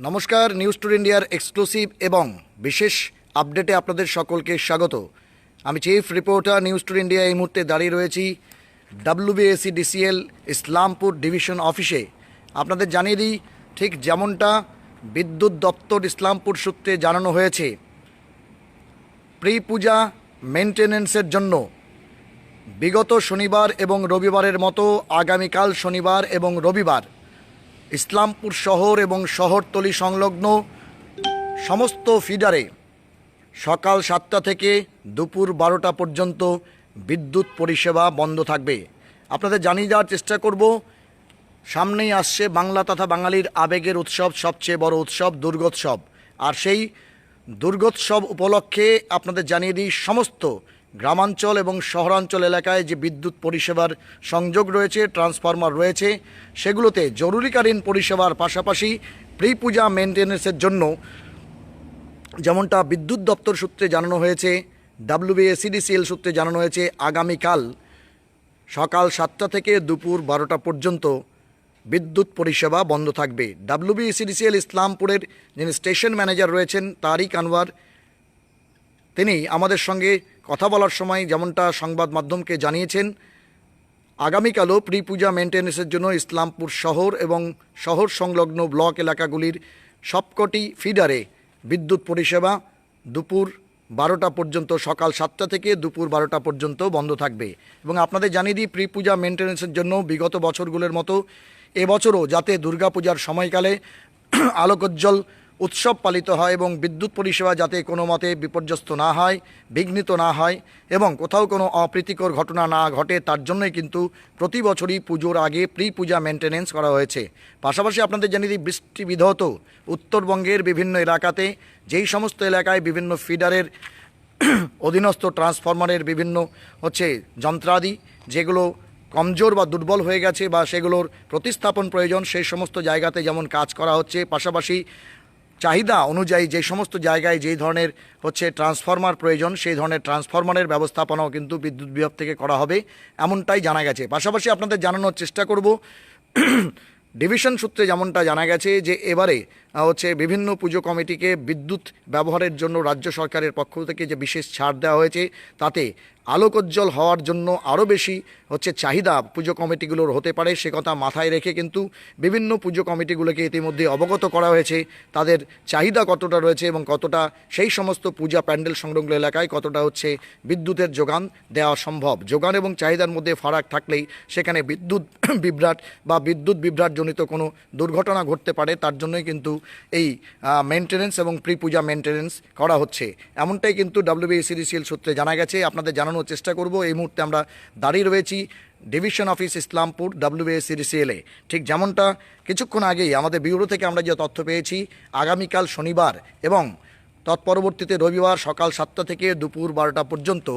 নমস্কার, নিউজ টুর ইন্ডিয়ার এক্সক্লুসিভ এবং বিশেষ আপডেটে আপনাদের সকলকে স্বাগত। আমি chief reporter news tour India এই মুহূর্তে দাঁড়িয়ে রয়েছি ডাব্লিউবিএসি ডিসিএল ইসলামপুর ডিভিশন অফিসে। আপনাদের জানিয়ে দিই, ঠিক যেমনটা বিদ্যুৎ দপ্তর ইসলামপুর সূত্রে জানানো হয়েছে প্রি পূজা মেনটেন্যান্সের জন্য বিগত শনিবার এবং রবিবারের মতো আগামীকাল শনিবার এবং রবিবার ইসলামপুর শহর এবং শহরতলি সংলগ্ন সমস্ত ফিডারে সকাল সাতটা থেকে দুপুর বারোটা পর্যন্ত বিদ্যুৎ পরিষেবা বন্ধ থাকবে। আপনাদের জানিয়ে দেওয়ার চেষ্টা করব, সামনেই আসছে বাংলা তথা বাঙালির আবেগের উৎসব, সবচেয়ে বড় উৎসব, দুর্গোৎসব। আর সেই দুর্গোৎসব উপলক্ষে আপনাদের জানিয়ে দিই সমস্ত গ্রামাঞ্চল এবং শহরাঞ্চল এলাকায় যে বিদ্যুৎ পরিষেবার সংযোগ রয়েছে, ট্রান্সফরমার রয়েছে, সেগুলোতে জরুরিকালীন পরিষেবার পাশাপাশি প্রি পূজা মেনটেন্যান্সের জন্য যেমনটা বিদ্যুৎ দপ্তর সূত্রে জানানো হয়েছে ডাব্লিউবিএসিডিসিএল সূত্রে জানানো হয়েছে, আগামীকাল সকাল সাতটা থেকে দুপুর বারোটা পর্যন্ত বিদ্যুৎ পরিষেবা বন্ধ থাকবে। ডাব্লিউবিএসিডিসিএল ইসলামপুরের যিনি স্টেশন ম্যানেজার রয়েছেন, তারিক আনোয়ার, তিনি আমাদের সঙ্গে কথা বলার সময় যেমনটা সংবাদ মাধ্যমকে জানিয়েছেন, আগামীকালও প্রি পূজা মেনটেন্যান্সের জন্য ইসলামপুর শহর এবং শহর সংলগ্ন ব্লক এলাকাগুলির সবকটি ফিডারে বিদ্যুৎ পরিষেবা দুপুর বারোটা পর্যন্ত, সকাল সাতটা থেকে দুপুর বারোটা পর্যন্ত বন্ধ থাকবে। এবং আপনাদের জানিয়ে দিই প্রি পূজা মেনটেন্যান্সের জন্য বিগত বছরগুলোর মতো এবছরও যাতে দুর্গাপূজার সময়কালে আলোকোজ্জ্বল উৎসব পালিত হয় এবং বিদ্যুৎ পরিষেবা যাতে কোনো মতে বিপর্যস্ত না হয়, বিঘ্নিত না হয় এবং কোথাও কোনো অপ্রীতিকর ঘটনা না ঘটে, তার জন্যই কিন্তু প্রতি বছরই পুজোর আগে প্রি পূজা মেনটেনেন্স করা হয়েছে। পাশাপাশি আপনাদের জানিয়ে দিই, বৃষ্টি উত্তরবঙ্গের বিভিন্ন এলাকাতে যেই সমস্ত এলাকায় বিভিন্ন ফিডারের অধীনস্থ ট্রান্সফরমারের বিভিন্ন হচ্ছে যন্ত্রাদি, যেগুলো কমজোর বা দুর্বল হয়ে গেছে বা সেগুলোর প্রতিস্থাপন প্রয়োজন, সেই সমস্ত জায়গাতে যেমন কাজ করা হচ্ছে, পাশাপাশি চাহিদা অনুযায়ী যে সমস্ত জায়গায় যেই ধরনের হচ্ছে ট্রান্সফরমার প্রয়োজন, সেই ধরনের ট্রান্সফরমারের ব্যবস্থাপনাও কিন্তু বিদ্যুৎ বিভাগ থেকে করা হবে, এমনটাই জানা গেছে। পাশাপাশি আপনাদের জানানোর চেষ্টা করব, ডিভিশন সূত্রে যেমনটা জানা গেছে যে এবারে হচ্ছে বিভিন্ন পুজো কমিটিকে বিদ্যুৎ ব্যবহারের জন্য রাজ্য সরকারের পক্ষ থেকে যে বিশেষ ছাড় দেওয়া হয়েছে, তাতে আলোকোজ্জ্বল হওয়ার জন্য আরও বেশি হচ্ছে চাহিদা পুজো কমিটিগুলোর হতে পারে, সে কথা মাথায় রেখে কিন্তু বিভিন্ন পুজো কমিটিগুলোকে ইতিমধ্যে অবগত করা হয়েছে, তাদের চাহিদা কতটা রয়েছে এবং কতটা সেই সমস্ত পূজা প্যান্ডেল সংলগ্ন এলাকায় কতটা হচ্ছে বিদ্যুতের যোগান দেওয়া সম্ভব। যোগান এবং চাহিদার মধ্যে ফারাক থাকলেই সেখানে বিদ্যুৎ বিভ্রাট বা বিদ্যুৎ বিভ্রাটজনিত কোনো দুর্ঘটনা ঘটতে পারে, তার জন্যই কিন্তু এই মেনটেনেন্স এবং প্রি পূজা করা হচ্ছে। এমনটাই কিন্তু ডাব্লিউবিএসিডিসিএল সূত্রে জানা গেছে। আপনাদের জানানোর চেষ্টা করব। এই মুহূর্তে আমরা দাঁড়িয়ে রয়েছি ডিভিশন অফিস ইসলামপুর ডাব্লিউবিএসিডিসিএলে ঠিক যেমনটা কিছুক্ষণ আগেই আমাদের ব্যুরো থেকে আমরা যে তথ্য পেয়েছি, আগামীকাল শনিবার এবং তৎপরবর্তীতে রবিবার সকাল সাতটা থেকে দুপুর বারোটা পর্যন্ত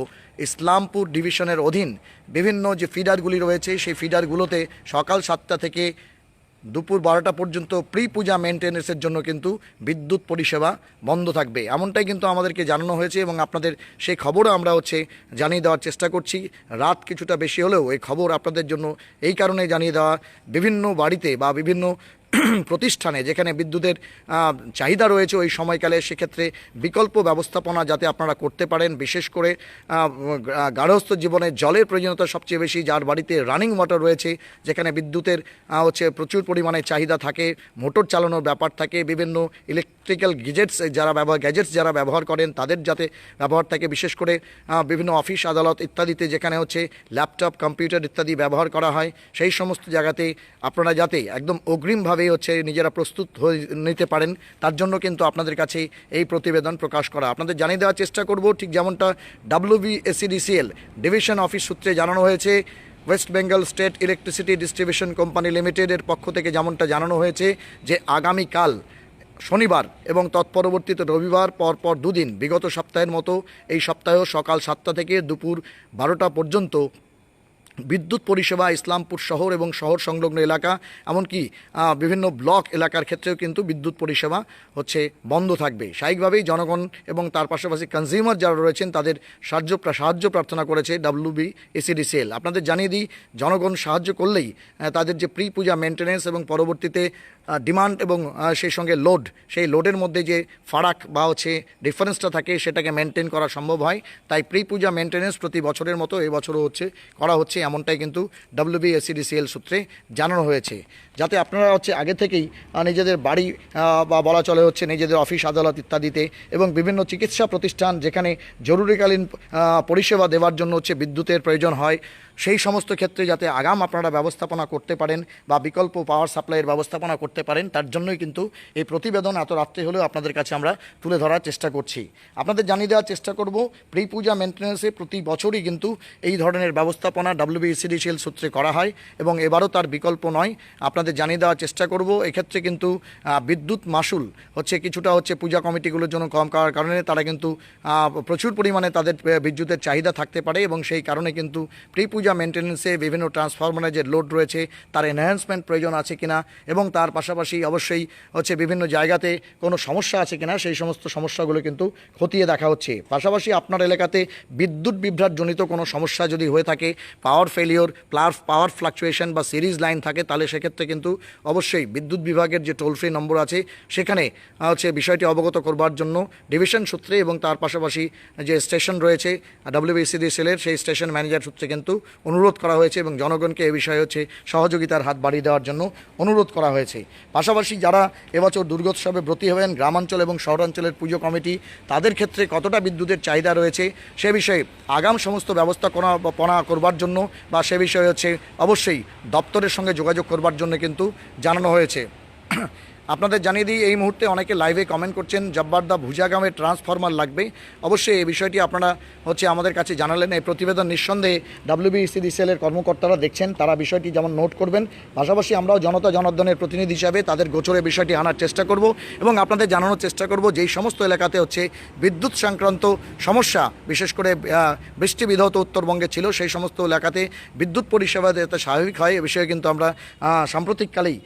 ইসলামপুর ডিভিশনের অধীন বিভিন্ন যে ফিডারগুলি রয়েছে, সেই ফিডারগুলোতে সকাল সাতটা থেকে দুপুর বারোটা পর্যন্ত প্রি পূজা মেনটেন্যান্সের জন্য কিন্তু বিদ্যুৎ পরিষেবা বন্ধ থাকবে। এমনটাই কিন্তু আমাদেরকে জানানো হয়েছে এবং আপনাদের সেই খবরও আমরা হচ্ছে জানিয়ে দেওয়ার চেষ্টা করছি। রাত কিছুটা বেশি হলেও এই খবর আপনাদের জন্য এই কারণে জানিয়ে দেওয়া। বিভিন্ন বাড়িতে বা বিভিন্ন প্রতিষ্ঠানে যেখানে বিদ্যুতের চাহিদা রয়েছে ওই সময়কালে সেক্ষেত্রে বিকল্প ব্যবস্থাপনা যাতে আপনারা করতে পারেন বিশেষ করে আহ, গার্হস্থ্য জীবনে জলের প্রয়োজনীয়তা সবচেয়ে বেশি যার বাড়িতে রানিং ওয়াটার রয়েছে যেখানে বিদ্যুতের হচ্ছে প্রচুর পরিমাণে চাহিদা থাকে মোটর চালানোর ব্যাপার থাকে বিভিন্ন ইলেকট্রিক্যাল গেজেটস যারা ব্যবহার গ্যাজেটস যারা ব্যবহার করেন তাদের যাতে ব্যবহার থাকে বিশেষ করে বিভিন্ন অফিস আদালত ইত্যাদিতে যেখানে হচ্ছে ল্যাপটপ কম্পিউটার ইত্যাদি ব্যবহার করা হয় সেই সমস্ত জায়গাতে আপনারা যাতে একদম অগ্রিমভাবে হচ্ছে নিজেরা প্রস্তুত হয়ে নিতে পারেন। তার জন্য কিন্তু আপনাদের কাছে এই প্রতিবেদন প্রকাশ করা। আপনাদের জানিয়ে দেওয়ার চেষ্টা করব ঠিক যেমনটা ডাব্লিউবিএসিডিসিএল ডিভিশন অফিস সূত্রে জানানো হয়েছে। West Bengal state electricity distribution company লিমিটেডের পক্ষ থেকে যেমনটা জানানো হয়েছে যে, আগামীকাল শনিবার এবং তৎপরবর্তীতে রবিবার পরপর দুদিন, বিগত সপ্তাহের মতো এই সপ্তাহেও সকাল সাতটা থেকে দুপুর বারোটা পর্যন্ত বিদ্যুৎ পরিষেবা, ইসলামপুর শহর এবং শহর সংলগ্ন এলাকা, এমনকি বিভিন্ন ব্লক এলাকার ক্ষেত্রেও কিন্তু বিদ্যুৎ পরিষেবা হচ্ছে বন্ধ থাকবে। স্বাভাবিকভাবেই জনগণ এবং তার পাশাপাশি কনজিউমার যারা রয়েছেন, তাদের সাহায্য সাহায্য প্রার্থনা করেছে ডাব্লিউবি এসিডিসিএল আপনাদের জানিয়ে দিই, জনগণ সাহায্য করলেই তাদের যে প্রি পূজা মেনটেন্যান্স এবং পরবর্তীতে ডিমান্ড এবং সেই সঙ্গে লোড সেই লোডের মধ্যে যে ফারাক বা হচ্ছে ডিফারেন্সটা থাকে, সেটাকে মেনটেন করা সম্ভব হয়। তাই প্রি পূজা মেনটেন্যান্স প্রতি বছরের মতো এবছরও হচ্ছে, করা হচ্ছে এমনটাই কিন্তু ডাব্লিউবি এসিডিসিএল সূত্রে জানানো হয়েছে। যাতে আপনারা হচ্ছে আগে থেকেই নিজেদের বাড়ি বা বলা চলে হচ্ছে নিজেদের অফিস, আদালত ইত্যাদিতে এবং বিভিন্ন চিকিৎসা প্রতিষ্ঠান যেখানে জরুরিকালীন পরিষেবা দেওয়ার জন্য হচ্ছে বিদ্যুতের প্রয়োজন হয় সেই সমস্ত ক্ষেত্রে যাতে আগাম আপনারা ব্যবস্থাপনা করতে পারেন বা বিকল্প পাওয়ার সাপ্লাইয়ের ব্যবস্থাপনা করতে পারেন, তার জন্যই কিন্তু এই প্রতিবেদন এত রাত্রে হলেও আপনাদের কাছে আমরা তুলে ধরার চেষ্টা করছি। আপনাদের জানিয়ে দেওয়ার চেষ্টা করব প্রি পূজা মেনটেন্যান্সে প্রতি বছরই কিন্তু এই ধরনের ব্যবস্থাপনা ডাব্লিউবিসিডিসিএল সূত্রে করা হয় এবং এবারও তার বিকল্প নয়। আপনাদের জানিয়ে দেওয়ার চেষ্টা করব, এক্ষেত্রে কিন্তু বিদ্যুৎ মাসুল হচ্ছে কিছুটা হচ্ছে পূজা কমিটিগুলোর জন্য কম করার কারণে তারা কিন্তু প্রচুর পরিমাণে তাদের বিদ্যুতের চাহিদা থাকতে পারে এবং সেই কারণে কিন্তু প্রি পূজা মেনটেন্যান্সে বিভিন্ন ট্রান্সফরমারের যে লোড রয়েছে, তার এনহ্যান্সমেন্ট প্রয়োজন আছে কিনা এবং তার পাশাপাশি অবশ্যই হচ্ছে বিভিন্ন জায়গাতে কোনো সমস্যা আছে কিনা, সেই সমস্ত সমস্যাগুলো কিন্তু খতিয়ে দেখা হচ্ছে। পাশাপাশি আপনার এলাকাতে বিদ্যুৎ বিভ্রাটজনিত কোনো সমস্যা যদি হয়ে থাকে পাওয়ার ফেলিওর প্লার পাওয়ার ফ্লাকচুয়েশন বা সিরিজ লাইন থাকে, তাহলে সেক্ষেত্রে কিন্তু অবশ্যই বিদ্যুৎ বিভাগের যে টোল ফ্রি নম্বর আছে, সেখানে হচ্ছে বিষয়টি অবগত করবার জন্য ডিভিশন সূত্রে এবং তার পাশাপাশি যে স্টেশন রয়েছে ডাব্লিউবিসিডি সেলের সেই স্টেশন ম্যানেজার সূত্রে কিন্তু অনুরোধ করা হয়েছে এবং জনগণকে এ বিষয়ে হচ্ছে সহযোগিতার হাত বাড়িয়ে দেওয়ার জন্য অনুরোধ করা হয়েছে। পাশাপাশি যারা এবছর দুর্গোৎসবে ব্রতী হবেন, গ্রামাঞ্চল এবং শহরাঞ্চলের পুজো কমিটি, তাদের ক্ষেত্রে কতটা বিদ্যুতের চাহিদা রয়েছে সে বিষয়ে আগাম সমস্ত ব্যবস্থা পনা করবার জন্য বা সে বিষয়ে হচ্ছে অবশ্যই দপ্তরের সঙ্গে যোগাযোগ করবার জন্য কিন্তু জানানো হয়েছে। আপনাদের জানিয়ে দিই, এই মুহূর্তে অনেকে লাইভে কমেন্ট করছেন জব্বারদা ভুজাগামে ট্রান্সফরমার লাগবে। অবশ্যই এই বিষয়টি আপনারা হচ্ছে আমাদের কাছে জানালেন। এই প্রতিবেদন নিঃসন্দেহে ডাব্লিউবিসিডিসিএলের কর্মকর্তারা দেখছেন, তারা বিষয়টি যেমন নোট করবেন, পাশাপাশি আমরাও জনতা জনার্দনের প্রতিনিধি হিসাবে তাদের গোচরে বিষয়টি আনার চেষ্টা করব এবং আপনাদের জানানোর চেষ্টা করব যেই সমস্ত এলাকাতে হচ্ছে বিদ্যুৎ সংক্রান্ত সমস্যা, বিশেষ করে বৃষ্টি বিধৌত উত্তরবঙ্গে ছিল, সেই সমস্ত এলাকাতে বিদ্যুৎ পরিষেবা যাতে স্বাভাবিক হয়। এ বিষয়ে কিন্তু আমরা সাম্প্রতিককালেই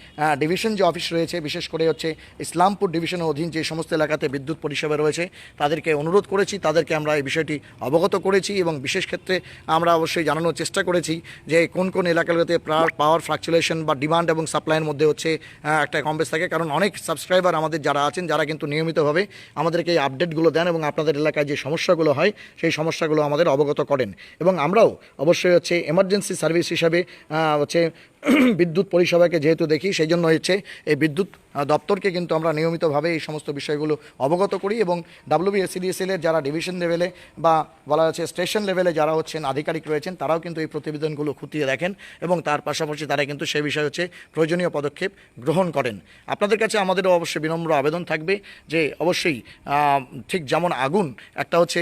ডিভিশন যে অফিস রয়েছে, বিশেষ করে হচ্ছে ইসলামপুর ডিভিশনের অধীন যে সমস্ত এলাকাতে বিদ্যুৎ পরিষেবা রয়েছে, তাদেরকে অনুরোধ করেছি, তাদেরকে আমরা এই বিষয়টি অবগত করেছি এবং বিশেষ ক্ষেত্রে আমরা অবশ্যই জানানোর চেষ্টা করেছি যে কোন কোন এলাকাগুলোতে পাওয়ার ফ্লাকচুয়েশন বা ডিমান্ড এবং সাপ্লাইয়ের মধ্যে হচ্ছে একটা কম থাকে। কারণ অনেক সাবস্ক্রাইবার আমাদের যারা আছেন, যারা কিন্তু নিয়মিতভাবে আমাদেরকে এই আপডেটগুলো দেন এবং আপনাদের এলাকায় যে সমস্যাগুলো হয়, সেই সমস্যাগুলো আমাদের অবগত করেন। এবং আমরাও অবশ্যই হচ্ছে এমার্জেন্সি সার্ভিস হিসাবে হচ্ছে বিদ্যুৎ পরিষেবাকে যেহেতু দেখি, সেই জন্য হচ্ছে এই বিদ্যুৎ দপ্তরকে কিন্তু আমরা নিয়মিতভাবে এই সমস্ত বিষয়গুলো অবগত করি এবং ডাব্লিউবিএসিডিএসএল এর যারা ডিভিশন লেভেলে বা বলা হচ্ছে স্টেশন লেভেলে যারা হচ্ছেন, আধিকারিক রয়েছেন, তারাও কিন্তু এই প্রতিবেদনগুলো খুঁটিয়ে দেখেন এবং তার পাশাপাশি তারা কিন্তু সেই বিষয়ে হচ্ছে প্রয়োজনীয় পদক্ষেপ গ্রহণ করেন। আপনাদের কাছে আমাদেরও অবশ্যই বিনম্র আবেদন থাকবে যে অবশ্যই ঠিক যেমন আগুন একটা হচ্ছে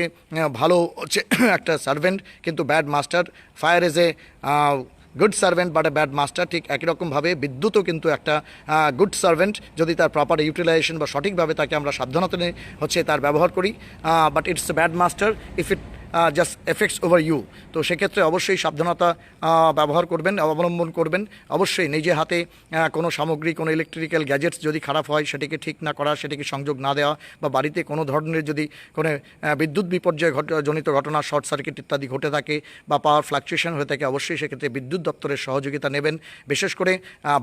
ভালো হচ্ছে, একটা সার্ভেন্ট কিন্তু bad master fire is a good servant but a bad master ঠিক একই রকমভাবে বিদ্যুৎও কিন্তু একটা গুড সার্ভেন্ট যদি তার প্রপার ইউটিলাইজেশন বা সঠিকভাবে তাকে আমরা সাবধানতা হচ্ছে তার ব্যবহার করি but it's a bad master if it just affects over you তো সেক্ষেত্রে অবশ্যই সাবধানতা ব্যবহার করবেন, অবলম্বন করবেন। অবশ্যই নিজে হাতে কোনো সামগ্রী, কোনো ইলেকট্রিক্যাল গ্যাজেটস যদি খারাপ হয়, সেটিকে ঠিক না করা, সেটিকে সংযোগ না দেওয়া বা বাড়িতে কোনো ধরনের যদি কোনো বিদ্যুৎ বিপর্যয় জনিত ঘটনা শর্ট সার্কিট ইত্যাদি ঘটে থাকে বা পাওয়ার ফ্লাকচুয়েশন হয়ে থাকে, অবশ্যই সেক্ষেত্রে বিদ্যুৎ দপ্তরের সহযোগিতা নেবেন। বিশেষ করে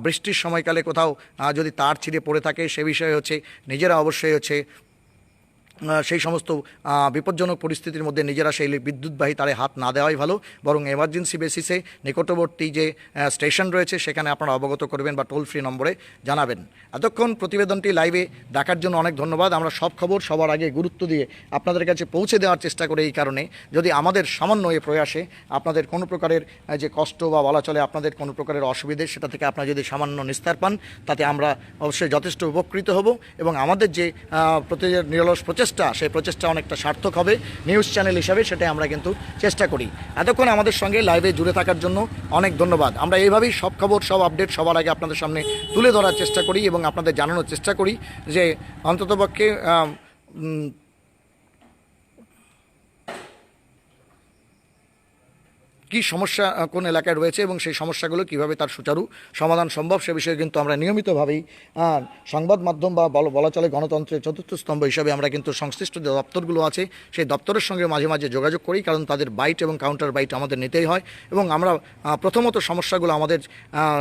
বৃষ্টির সময়কালে কোথাও যদি তার ছিঁড়ে পড়ে থাকে, সে বিষয়ে হচ্ছে, নিজেরা অবশ্যই হচ্ছে সেই সমস্ত বিপজ্জনক পরিস্থিতির মধ্যে নিজেরা সেই বিদ্যুৎবাহী তারে হাত না দেওয়াই ভালো, বরং এমার্জেন্সি বেসিসে নিকটবর্তী যে স্টেশন রয়েছে, সেখানে আপনারা অবগত করবেন বা টোল ফ্রি নম্বরে জানাবেন। এতক্ষণ প্রতিবেদনটি লাইভে দেখার জন্য অনেক ধন্যবাদ। আমরা সব খবর সবার আগে গুরুত্ব দিয়ে আপনাদের কাছে পৌঁছে দেওয়ার চেষ্টা করে এই কারণে। যদি আমাদের সামান্য এ প্রয়াসে আপনাদের কোনো প্রকারের যে কষ্ট বা বলা চলে আপনাদের কোনো প্রকারের অসুবিধে, সেটা থেকে আপনারা যদি সামান্য নিস্তার পান, তাতে আমরা অবশ্যই যথেষ্ট উপকৃত হব এবং আমাদের যে প্রতি নিরলস প্রচেষ্টা সেই প্রচেষ্টা অনেকটা সার্থক হবে। নিউজ চ্যানেল হিসাবে সেটাই আমরা কিন্তু চেষ্টা করি। এতক্ষণ আমাদের সঙ্গে লাইভে জুড়ে থাকার জন্য অনেক ধন্যবাদ। আমরা এইভাবেই সব খবর, সব আপডেট সবার আগে আপনাদের সামনে তুলে ধরার চেষ্টা করি এবং আপনাদের জানানোর চেষ্টা করি যে অন্ততপক্ষে কি সমস্যা কোন এলাকায় রয়েছে এবং সেই সমস্যাগুলো কীভাবে তার সুচারু সমাধান সম্ভব সে বিষয়ে কিন্তু আমরা নিয়মিতভাবেই সংবাদ মাধ্যম বা বল- চলে গণতন্ত্রের চতুর্থ স্তম্ভ হিসাবে আমরা কিন্তু সংশ্লিষ্ট যে দপ্তরগুলো আছে, সেই দপ্তরের সঙ্গে মাঝে মাঝে যোগাযোগ করি কারণ তাদের বাইট এবং কাউন্টার বাইট আমাদের নিতেই হয় এবং আমরা প্রথমত সমস্যাগুলো আমাদের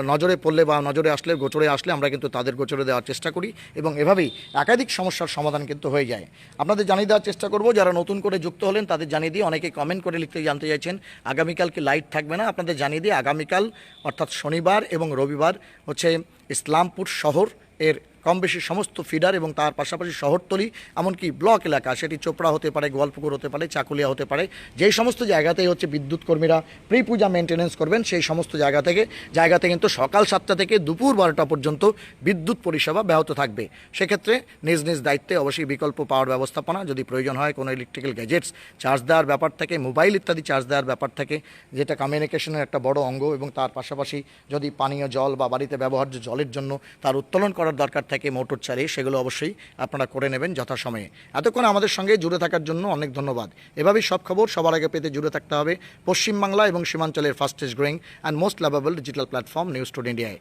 নজরে পড়লে বা নজরে আসলে, গোচরে আসলে আমরা কিন্তু তাদের গোচরে দেওয়ার চেষ্টা করি এবং এভাবেই একাধিক সমস্যার সমাধান কিন্তু হয়ে যায়। আপনাদের জানিয়ে দেওয়ার চেষ্টা করব, যারা নতুন করে যুক্ত হলেন তাদের জানিয়ে দিয়ে অনেকে কমেন্ট করে লিখতে জানতে চাইছেন আগামীকাল কি লাইট থাকবে না। আপনাদের জানিয়ে দিই, আগামীকাল, অর্থাৎ শনিবার এবং রবিবার হচ্ছে ইসলামপুর শহর এর কম বেশি সমস্ত ফিডার এবং তার পাশাপাশি শহরতলি, এমনকি ব্লক এলাকা, সেটি চোপড়া হতে পারে, গোয়ালপুকুর হতে পারে, চাকুলিয়া হতে পারে, যেই সমস্ত জায়গাতেই হচ্ছে বিদ্যুৎ কর্মীরা প্রি পূজা মেনটেনেন্স করবেন, সেই সমস্ত জায়গা থেকে, জায়গাতে কিন্তু সকাল সাতটা থেকে দুপুর বারোটা পর্যন্ত বিদ্যুৎ পরিষেবা ব্যাহত থাকবে। সেক্ষেত্রে নিজ নিজ দায়িত্বে অবশ্যই বিকল্প পাওয়ার ব্যবস্থাপনা যদি প্রয়োজন হয়, কোনো ইলেকট্রিক্যাল গ্যাজেটস চার্জ দেওয়ার ব্যাপার থাকে মোবাইল ইত্যাদি চার্জ দেওয়ার ব্যাপার থাকে, যেটা কমিউনিকেশনের একটা বড় অঙ্গ এবং তার পাশাপাশি যদি পানীয় জল বা বাড়িতে ব্যবহার্য জলের জন্য তার উত্তোলন করার দরকার থাকে মোটর চালিয়ে সেগুলো অবশ্যই আপনারা করে নেবেন যথাসময়ে। এতক্ষণ আমাদের সঙ্গে জুড়ে থাকার জন্য অনেক ধন্যবাদ। এভাবেই সব খবর সবার আগে পেতে জুড়ে থাকতে হবে পশ্চিমবাংলা এবং সীমাঞ্চলের fastest growing and most lovable digital platform news tour ইন্ডিয়ায়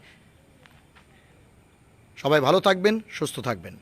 সবাই ভালো থাকবেন, সুস্থ থাকবেন।